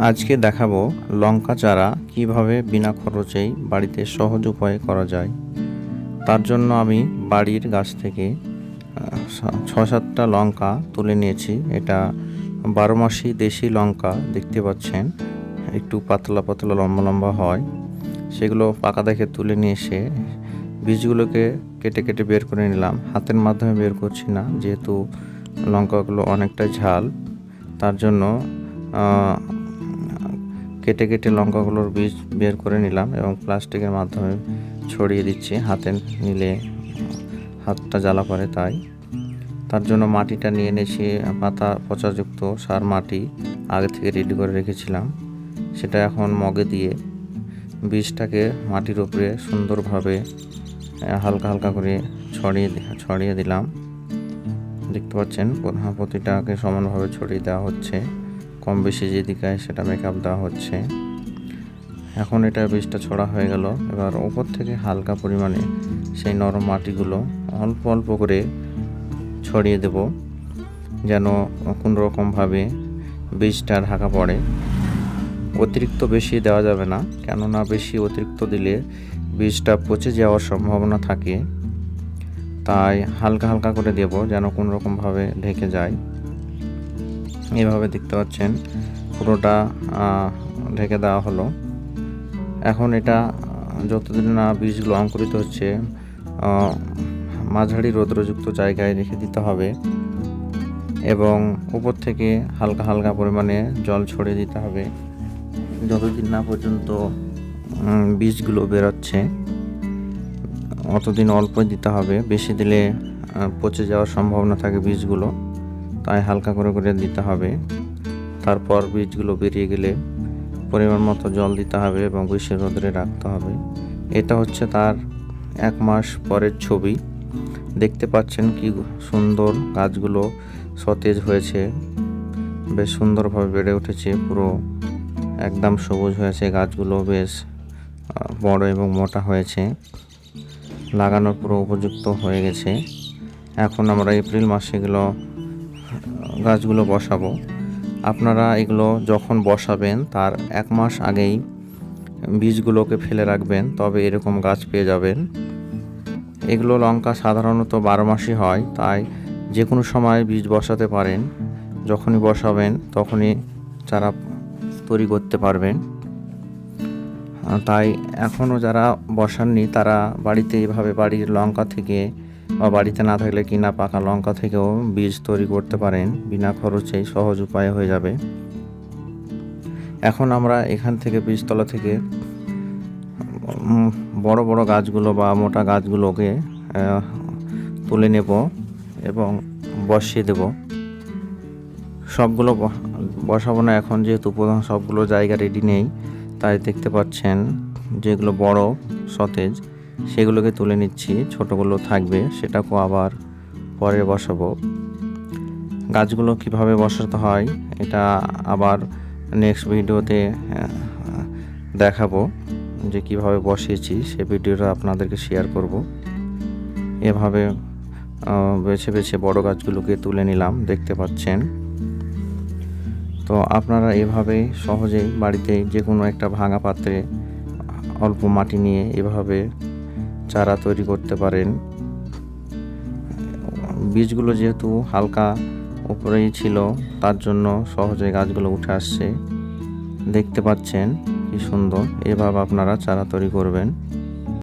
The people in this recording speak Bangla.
আজকে দেখাবো লঙ্কা চারা কীভাবে বিনা খরচেই বাড়িতে সহজ উপায়ে করা যায়। তার জন্য আমি বাড়ির গাছ থেকে ছ- সাতটা লঙ্কা তুলে নিয়েছি। এটা বারো মাসি দেশি লঙ্কা, দেখতে পাচ্ছেন? একটু পাতলা পাতলা লম্বা লম্বা হয়। সেগুলো পাকা দেখে তুলে নিয়ে এসে বীজগুলোকে কেটে কেটে বের করে নিলাম। হাতের মাধ্যমে বের করছি না, যেহেতু লঙ্কাগুলো অনেকটা ঝাল। তার জন্য কেটে কেটে লঙ্কাগুলোর বীজ বের করে নিলাম এবং প্লাস্টিকের মাধ্যমে ছড়িয়ে দিচ্ছি। হাতে নিলে হাতটা জ্বালা পড়ে তাই। তার জন্য মাটিটা নিয়ে এনেছি, পাতা পচাযুক্ত সার মাটি আগে থেকে রেডি করে রেখেছিলাম। সেটা এখন মগে দিয়ে বীজটাকে মাটির উপরে সুন্দরভাবে হালকা হালকা করে ছড়িয়ে ছড়িয়ে দিলাম। দেখতে পাচ্ছেন প্রতিটাকে সমানভাবে ছড়িয়ে দেওয়া হচ্ছে। কম বেশি যেদিকে সেটা মেকআপ দেওয়া হচ্ছে। এখন এটা বীজটা ছড়া হয়ে গেল। এবার ওপর থেকে হালকা পরিমাণে সেই নরম মাটিগুলো অল্প অল্প করে ছড়িয়ে দেব, যেন কোনো রকমভাবে বীজটা ঢাকা পড়ে। অতিরিক্ত বেশি দেওয়া যাবে না, কেননা বেশি অতিরিক্ত দিলে বীজটা পচে যাওয়ার সম্ভাবনা থাকে। তাই হালকা হালকা করে দেব, যেন কোনো রকমভাবে ঢেকে যায়। এভাবে দেখতে পাচ্ছেন, পুরোটা ঢেকে দেওয়া হলো। এখন এটা যতদিন না বীজগুলো অঙ্কুরিত হচ্ছে মাঝারি রৌদ্রযুক্ত জায়গায় রেখে দিতে হবে এবং উপর থেকে হালকা হালকা পরিমাণে জল ছড়িয়ে দিতে হবে। যতদিন না পর্যন্ত বীজগুলো বেরোচ্ছে, অতদিন অল্প দিতে হবে। বেশি দিলে পচে যাওয়ার সম্ভাবনা থাকে বীজগুলো। তাই হালকা করে করে দিতে হবে। তারপর বীজগুলো বেরিয়ে গেলে পরিমাণ মতো জল দিতে হবে এবং বেশি রোদরে রাখতে হবে। এটা হচ্ছে তার এক মাস পরের ছবি। দেখতে পাচ্ছেন কি সুন্দর গাছগুলো সতেজ হয়েছে। বেশ সুন্দরভাবে বেড়ে উঠেছে, পুরো একদম সবুজ হয়েছে গাছগুলো, বেশ বড় এবং মোটা হয়েছে। লাগানোর পুরো উপযুক্ত হয়ে গেছে। এখন আমরা এপ্রিল মাসে এগুলো গাছগুলো বসাবো। আপনারা এগুলো যখন বসাবেন, তার এক মাস আগেই বীজগুলোকে ফেলে রাখবেন, তবে এরকম গাছ পেয়ে যাবেন। এগুলো লঙ্কা সাধারণত বারো মাসই হয়, তাই যে কোনো সময় বীজ বসাতে পারেন। যখনই বসাবেন, তখনই চারা তৈরি করতে পারবেন। তাই এখনও যারা বসাননি, তারা বাড়িতে এইভাবে বাড়ির লঙ্কা থেকে বা বাড়িতে না থাকলে কিনা পাকা লঙ্কা থেকেও বীজ তৈরি করতে পারেন, বিনা খরচেই সহজ উপায়ে হয়ে যাবে। এখন আমরা এখান থেকে বীজতলা থেকে বড় বড় গাছগুলো বা মোটা গাছগুলোকে তুলে নেব এবং বসিয়ে দেব। সবগুলো বসাবো না, এখন যেহেতু প্রধান সবগুলো জায়গা রেডি নেই, তাই দেখতে পাচ্ছেন যেগুলো বড় সতেজ। সেগুলোকে তুলে নিচ্ছি। ছোটোগুলো থাকবে সেটাকেও আবার পরে বসাবো। গাছগুলো কীভাবে বসাতে হয়, এটা আবার নেক্সট ভিডিওতে দেখাবো যে কীভাবে বসিয়েছি, সে ভিডিওটা আপনাদেরকে শেয়ার করব। এভাবে বেছে বেছে বড় গাছগুলোকে তুলে নিলাম, দেখতে পাচ্ছেন। তো আপনারা এভাবেই সহজেই বাড়িতে যে কোনো একটা ভাঙা পাত্রে অল্প মাটি নিয়ে এভাবে চারা তৈরি করতে পারেন। বীজগুলো যেহেতু হালকা উপরেই ছিল, তার জন্য সহজে গাছগুলো উঠে আসছে। দেখতে পাচ্ছেন কি সুন্দর, এভাবে আপনারা চারা তৈরি করবেন।